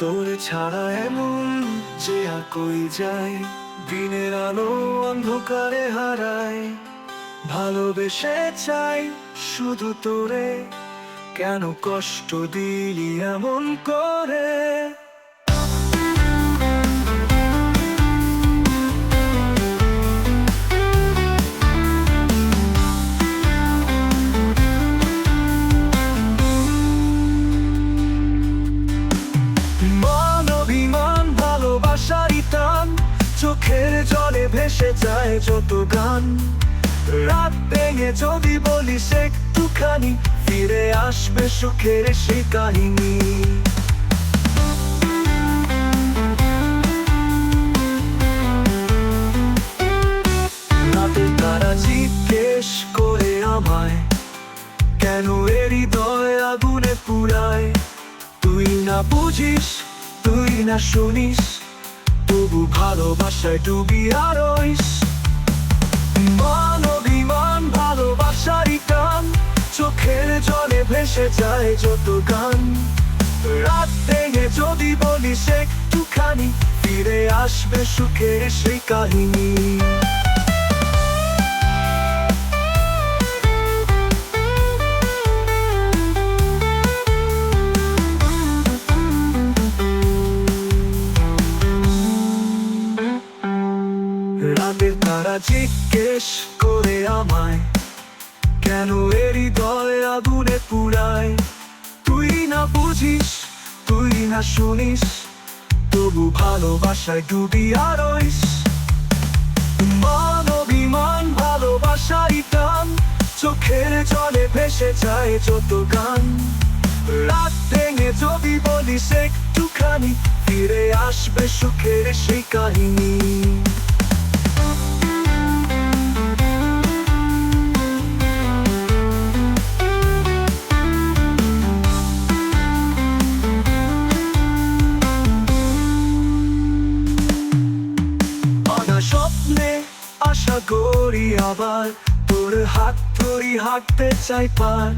তোর ছাড়া এমন যে কই যায়? দিনের আলো অন্ধকারে হারায়। ভালোবেসে চাই শুধু তোরে। কেন কষ্ট দিলি এমন করে? চোখের জলে ভেসে যায় যত গান। রাত ভেঙে যদি বলিস একটুখানি, ফিরে আসবে সুখের সেই কাহিনী। রাতে তারা জিজ্ঞেস করে আমায়, কেন এ হৃদয় আগুনে পুরায় তুই না বুঝিস, তুই না শুনিস? তবু ভালোবাসায় ডুবি আরইস মান অভিমান ভালোবাসারই টান। চোখের জলে ভেসে যায় যত গান। রাত ভেঙে যদি বলিস একটুখানি, ফিরে আসবে সুখের সেই কাহিনী। তারা জিজ্ঞেস করে আমায়, কেন এ হৃদয় আগুনে পুরায় তুই না বুঝিস, তুই না শুনিস, তবু ভালোবাসায় ডুবি আরইস মান অভিমান ভালোবাসাই টান চোখের জলে ভেসে যায় যত গান। রাত ভেঙে যদি বলিস একটুখানি, ফিরে আসবে সুখের সেই কাহিনী। আশা করি আবার তোর হাত ধরি হাঁটতে চাই পার।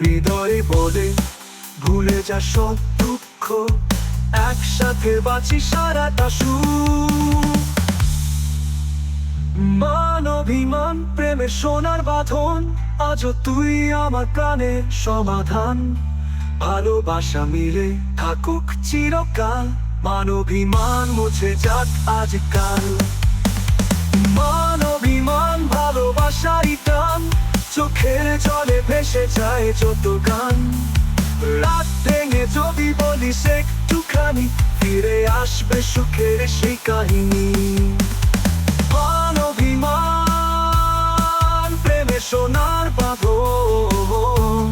হৃদয়ে বলে, ভুলে যা সব দুঃখ, একসাথে বাঁচি সারাটা সুখ। মান অভিমান, প্রেমের সোনার বাঁধন, আজও তুই আমার প্রাণের সমাধান। ভালোবাসা মিলে থাকুক চিরকাল, মান অভিমান মুছে যাক আজকাল। মান অভিমান ভালোবাসারই টান চোখের জলে ভেসে যায় যত গান। রাত ভেঙে যদি বলিস একটুখানি, ফিরে আসবে সুখের সেই কাহিনী। মান অভিমান, প্রেমে সোনার বাঁধন।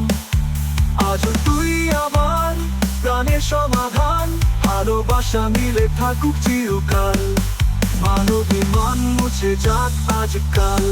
আজ তুই আমার প্রাণের সমাধান, ভালোবাসা মিলে থাকুক চিরকাল। মান অভিমান মুছে যাক আজকাল।